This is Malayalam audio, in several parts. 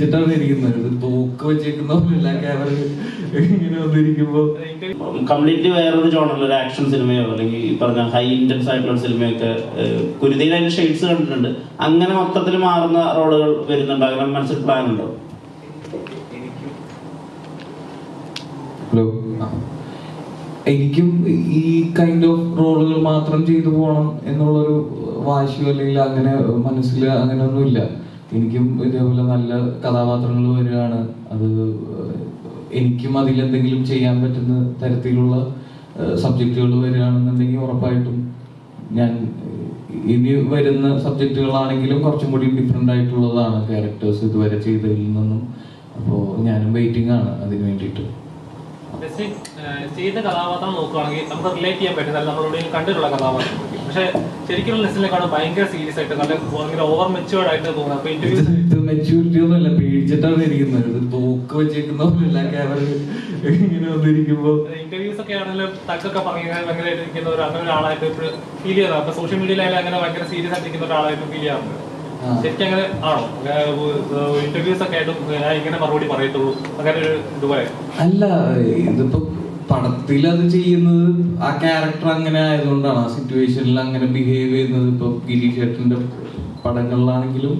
പേടിച്ചിട്ടാണ് ഇരിക്കുന്നത്. ഇത് തോക്ക് വെച്ചേക്കുന്ന പോലെയല്ല ക്യാമറ ഇങ്ങനെ വന്നിരിക്കുമ്പോ. കംപ്ലീറ്റ്ലി വേറൊരു ജോണറിൽ ഒരു ആക്ഷൻ സിനിമയോ അല്ലെങ്കിൽ ഈ പറഞ്ഞ ഹൈ ഇന്റൻസ് ആയിട്ടുള്ള സിനിമയൊക്കെ കുരുതിയിൽ അതിന്റെ ഷെയ്ഡ്സ് കണ്ടിട്ടുണ്ട്. അങ്ങനെ മൊത്തത്തിൽ മാറുന്ന റോളുകൾ വരുന്നുണ്ട്. അങ്ങനെ മനസ്സിൽ പ്ലാൻ ഉണ്ടോ? ഹലോ എനിക്കും ഈ കൈൻഡ് ഓഫ് റോളുകൾ മാത്രം ചെയ്തു പോകണം എന്നുള്ളൊരു വാശിയോ അല്ലെങ്കിൽ അങ്ങനെ മനസ്സിൽ അങ്ങനെ ഒന്നുമില്ല എനിക്കും ഇതേപോലെ നല്ല കഥാപാത്രങ്ങൾ വരികയാണ്. അത് എനിക്കും അതിലെന്തെങ്കിലും ചെയ്യാൻ പറ്റുന്ന തരത്തിലുള്ള സബ്ജക്റ്റുകൾ വരികയാണെന്നുണ്ടെങ്കിൽ ഉറപ്പായിട്ടും ഞാൻ ഇനി വരുന്ന സബ്ജക്റ്റുകളാണെങ്കിലും കുറച്ചും കൂടി ഡിഫറെന്റ് ആയിട്ടുള്ളതാണ് ക്യാരക്ടേഴ്സ് ഇതുവരെ ചെയ്തതിൽ നിന്നും. അപ്പോൾ ഞാനും വെയിറ്റിംഗ് ആണ് അതിന് വേണ്ടിയിട്ട്. ചെയ്ത കഥാപാത്രം നോക്കുകയാണെങ്കിൽ നമുക്ക് റിലേറ്റ് ചെയ്യാൻ പറ്റുന്നില്ല നല്ല നമ്മളോട് കണ്ടിട്ടുള്ള കഥാപാത്രം. പക്ഷെ ശരിക്കും നെസ്സിനെക്കാളും ഭയങ്കര സീരിയസ് ആയിട്ട് നല്ല ഭയങ്കര ഓവർ മെച്ചുവേർഡ് ആയിട്ട് തോന്നുന്നത് ഒന്നുമല്ല പേടിച്ചിട്ടാണ് ഇരിക്കുന്നത്. ഇത് തോക്ക് വെച്ചേക്കുന്ന പോലെയല്ല ക്യാമറ ഇങ്ങനെ ഇന്റർവ്യൂസ് ഒക്കെ ആണെങ്കിലും തക്കൊക്കെ പറയുന്നത് ഭയങ്കരമായിട്ട് ഇരിക്കുന്ന ഒരു അങ്ങനെ ഒരാളായിട്ട് ഫീൽ ചെയ്യാറുണ്ട്. സോഷ്യൽ മീഡിയയിലായാലും അങ്ങനെ ഭയങ്കര സീരിയസ് ആയിട്ട് ഇരിക്കുന്ന ഒരാളായിട്ട് ഫീൽ ചെയ്യാറുണ്ട്. ശരിക്കും അങ്ങനെ ആണോ ഇന്റർവ്യൂസ് ഒക്കെ ആയിട്ടും ഞാൻ ഇങ്ങനെ മറുപടി പറയത്തുള്ളൂ. അങ്ങനെ ഒരു ഇതുപോലെ. അല്ല ഇതിപ്പോ പടത്തിൽ അത് ചെയ്യുന്നത് ആ ക്യാരക്ടർ അങ്ങനെ ആയതുകൊണ്ടാണ്. ആ സിറ്റുവേഷനിൽ അങ്ങനെ ബിഹേവ് ചെയ്യുന്നത് ഇപ്പൊ ഗിരീഷേട്ടന്റെ പടങ്ങളിലാണെങ്കിലും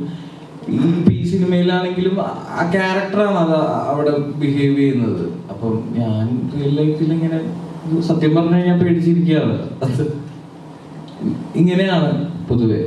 ഈ സിനിമയിലാണെങ്കിലും ആ ക്യാരക്ടറാണ് അത് അവിടെ ബിഹേവ് ചെയ്യുന്നത്. അപ്പം ഞാൻ റിയൽ ലൈഫിൽ ഇങ്ങനെ സത്യം പറഞ്ഞു കഴിഞ്ഞാൽ പേടിച്ചിരിക്കുകയാണ് അത് ഇങ്ങനെയാണ് പൊതുവെ.